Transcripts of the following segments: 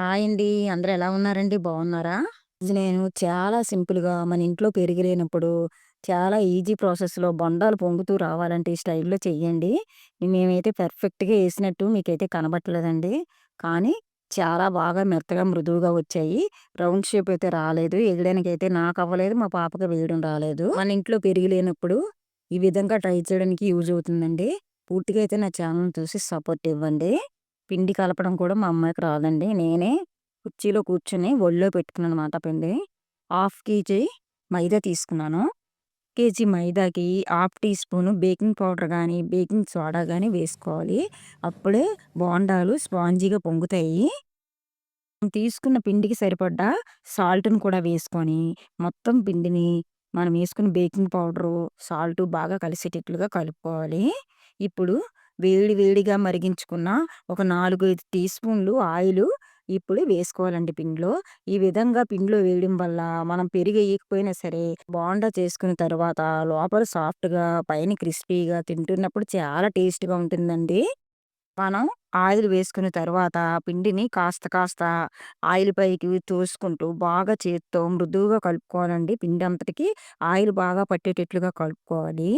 Hi అండి. అందరూ ఎలా ఉన్నారండి? బాగున్నారా? నేను చాలా సింపుల్‌గా మన ఇంట్లో పెరిగి లేనప్పుడు చాలా ఈజీ ప్రాసెస్‌లో బొండాలు పొంగుతూ రావాలంటే ఈ స్టైల్‌లో చెయ్యండి. మేమైతే పర్ఫెక్ట్‌గా వేసినట్టు మీకైతే కనబట్టలేదండి కానీ చాలా బాగా మెత్తగా మృదువుగా వచ్చాయి. రౌండ్ షేప్ అయితే రాలేదు. ఎయడానికైతే నాకు అవ్వలేదు. మా పాపకి వేయడం రాలేదు. మన ఇంట్లో పెరిగి లేనప్పుడు ఈ విధంగా ట్రై చేయడానికి యూజ్ అవుతుందండి. పూర్తిగా అయితే నా ఛానల్ చూసి సపోర్ట్ ఇవ్వండి. పిండి కలపడం కూడా మా అమ్మాయికి రాదండి. నేనే కుర్చీలో కూర్చొని ఒళ్ళో పెట్టుకున్నాననమాట పిండి. హాఫ్ కేజీ మైదా తీసుకున్నాను. కేజీ మైదాకి half teaspoon baking powder కానీ బేకింగ్ సోడా కానీ వేసుకోవాలి. అప్పుడే బోండాలు స్పాంజీగా పొంగుతాయి. తీసుకున్న పిండికి సరిపడ్డ సాల్ట్‌ని కూడా వేసుకొని, మొత్తం పిండిని మనం వేసుకున్న బేకింగ్ పౌడరు, సాల్టు బాగా కలిసేటట్లుగా కలుపుకోవాలి. ఇప్పుడు వేడి వేడిగా మరిగించుకున్న ఒక 4, 5 టీ స్పూన్లు ఆయిలు ఇప్పుడు వేసుకోవాలండి పిండిలో. ఈ విధంగా పిండిలో వేయడం వల్ల మనం పెరిగేయకపోయినా సరే, బోండా చేసుకున్న తర్వాత లోపల సాఫ్ట్‌గా, పైన క్రిస్పీగా తింటున్నప్పుడు చాలా టేస్ట్‌గా ఉంటుందండి. మనం ఆయిల్ వేసుకున్న తర్వాత పిండిని కాస్త కాస్త ఆయిల్ పైకి తోసుకుంటూ బాగా చేత్తో మృదువుగా కలుపుకోవాలండి. పిండి అంతటికి ఆయిల్ బాగా పట్టేటట్లుగా కలుపుకోవాలి.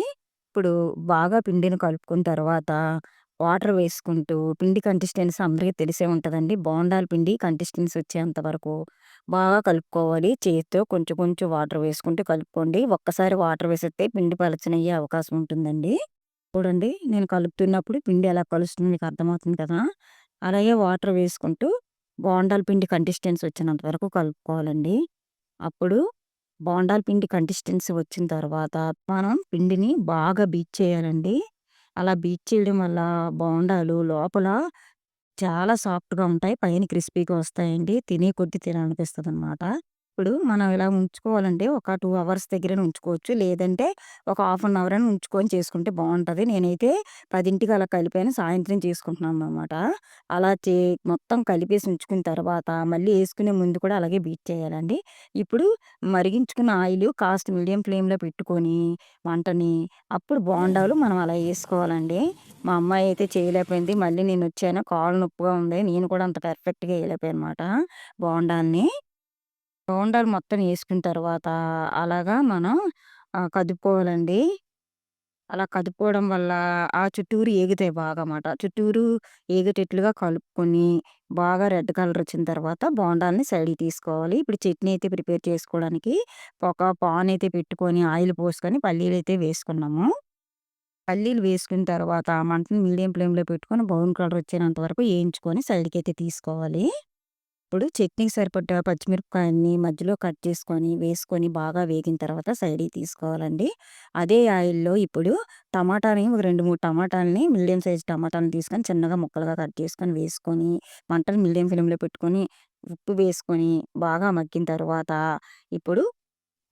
ఇప్పుడు బాగా పిండిని కలుపుకున్న తర్వాత వాటర్ వేసుకుంటూ పిండి కన్సిస్టెన్సీ అందరికీ తెలిసే ఉంటుందండి బోండాల పిండి కన్సిస్టెన్సీ వచ్చేంత వరకు బాగా కలుపుకోవాలి. చేత్తో కొంచెం కొంచెం వాటర్ వేసుకుంటూ కలుపుకోండి. ఒక్కసారి వాటర్ వేసేస్తే పిండి పలచనయ్యే అవకాశం ఉంటుందండి. చూడండి నేను కలుపుతున్నప్పుడు పిండి ఎలా కలుస్తుందో మీకు అర్థమవుతుంది కదా! అలాగే వాటర్ వేసుకుంటూ బోండాల పిండి కన్సిస్టెన్సీ వచ్చినంత వరకు కలుపుకోవాలండి. అప్పుడు బోండాల పిండి కన్సిస్టెన్సీ వచ్చిన తర్వాత మనం పిండిని బాగా బీట్ చేయాలండి. అలా బీట్ చేయడం వల్ల బోండాలు లోపల చాలా సాఫ్ట్‌గా ఉంటాయి. పైన క్రిస్పీగా వస్తాయండి. తినే కొద్ది తినాలనిపిస్తుంది అనమాట ఇప్పుడు మనం ఇలా ఉంచుకోవాలంటే ఒక టూ అవర్స్ దగ్గర ఉంచుకోవచ్చు. లేదంటే ఒక హాఫ్ అన్ అవర్ అని ఉంచుకొని చేసుకుంటే బాగుంటుంది నేనైతే 10కి అలా కలిపాను. సాయంత్రం చేసుకుంటున్నాననమాట. అలా చే మొత్తం కలిపేసి ఉంచుకున్న తర్వాత మళ్ళీ వేసుకునే ముందు కూడా అలాగే బీట్ చేయాలండి. ఇప్పుడు మరిగించుకున్న ఆయిల్ కాస్త మీడియం ఫ్లేమ్‌లో పెట్టుకొని వంటని అప్పుడు బోండాలు మనం అలా వేసుకోవాలండి మా అమ్మాయి అయితే చేయలేకపోయింది. మళ్ళీ నేను వచ్చాను కాళ్ళు నొప్పిగా ఉంది. నేను కూడా అంత పర్ఫెక్ట్‌గా ఏయలేకపోయానమాట బోండాల్ని. బోండాలు మొత్తం వేసుకున్న తర్వాత అలాగా మనం ఆహ్, కదుపుకోవాలండి. అలా కదుపుకోవడం వల్ల ఆ చుట్టూరు ఏగుతాయి బాగా అన్నమాట చుట్టూరు ఏగేటట్లుగా కలుపుకొని, బాగా రెడ్ కలర్ వచ్చిన తర్వాత బోండాల్ని సైడ్‌కి తీసుకోవాలి. ఇప్పుడు చట్నీ అయితే ప్రిపేర్ చేసుకోవడానికి ఒక పాన్ అయితే పెట్టుకొని, ఆయిల్ పోసుకొని పల్లీలైతే వేసుకున్నాము. పల్లీలు వేసుకున్న తర్వాత మంటని మీడియం ఫ్లేమ్‌లో పెట్టుకొని బ్రౌన్ కలర్ వచ్చేంత వరకు సైడ్కి అయితే తీసుకోవాలి. ఇప్పుడు చట్నీకి సరిపడ్డ పచ్చిమిరపకాయని మధ్యలో కట్ చేసుకొని, వేసుకొని బాగా వేగిన తర్వాత సైడ్‌కి తీసుకోవాలండి. అదే ఆయిల్‌లో ఇప్పుడు టమాటాని ఒక 2, 3 టమాటాలని మీడియం సైజ్ టమాటాలను తీసుకొని చిన్నగా ముక్కలుగా కట్ చేసుకొని వేసుకొని, మంటని మీడియం ఫ్లేమ్‌లో పెట్టుకొని, ఉప్పు వేసుకొని బాగా మగ్గిన తర్వాత ఇప్పుడు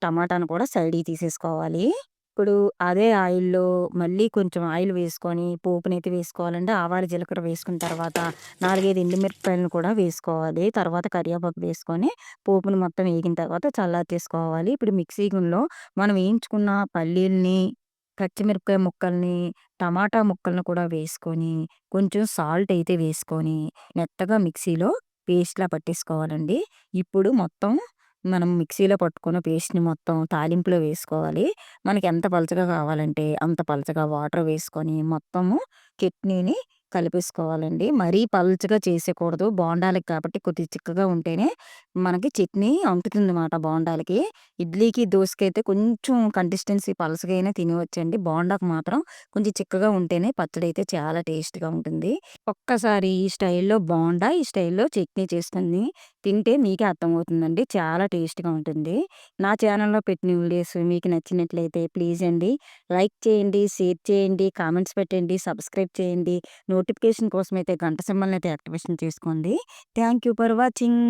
టమాటాను కూడా సైడ్‌కి తీసేసుకోవాలి. ఇప్పుడు అదే ఆయిల్‌లో మళ్ళీ కొంచెం ఆయిల్ వేసుకొని పోపునైతే వేసుకోవాలండి. ఆవాలు, జీలకర్ర వేసుకున్న తర్వాత 4, 5 ఎండుమిరపకాయలను కూడా వేసుకోవాలి. తర్వాత కరివేపాకు వేసుకొని పోపును మొత్తం వేగిన తర్వాత చల్లార్చేసుకోవాలి. ఇప్పుడు మిక్సీ గిన్నెలో మనం వేయించుకున్న పల్లీల్ని, పచ్చిమిరపకాయ ముక్కల్ని, టమాటా ముక్కలను కూడా వేసుకొని, కొంచెం సాల్ట్ అయితే వేసుకొని, మెత్తగా మిక్సీలో పేస్ట్‌లా పట్టేసుకోవాలండి. ఇప్పుడు మొత్తం మనం మిక్సీలో పట్టుకున్న పేస్ట్‌ని మొత్తం తాలింపులో వేసుకోవాలి. మనకి ఎంత పలచగా కావాలంటే అంత పలచగా వాటర్ వేసుకొని మొత్తము చట్నీని కలిపేసుకోవాలండి. మరీ పల్చగా చేసేయకూడదు. బోండాలకి కాబట్టి కొద్దిగా చిక్కగా ఉంటేనే మనకి చట్నీ అంటుతుంది అనమాట బోండాలకి. ఇడ్లీకి, దోశకి అయితే కొంచెం కన్సిస్టెన్సీ పలచగా అయినా తినవచ్చండి. బోండాకి మాత్రం కొంచెం చిక్కగా ఉంటేనే పచ్చడి అయితే చాలా టేస్ట్‌గా ఉంటుంది. ఒక్కసారి ఈ స్టైల్‌లో బోండా, ఈ స్టైల్‌లో చట్నీ చేసుకుని తింటే మీకే అర్థమవుతుందండి. చాలా టేస్ట్‌గా ఉంటుంది. నా ఛానల్లో పెట్టిన వీడియోస్ మీకు నచ్చినట్లయితే ప్లీజ్ అండి లైక్ చేయండి, షేర్ చేయండి, కామెంట్స్ పెట్టండి, సబ్స్క్రైబ్ చేయండి. నోటిఫికేషన్ కోసం అయితే గంట సింబల్‌ని అయితే యాక్టివేషన్ చేసుకోండి. Thank you for watching.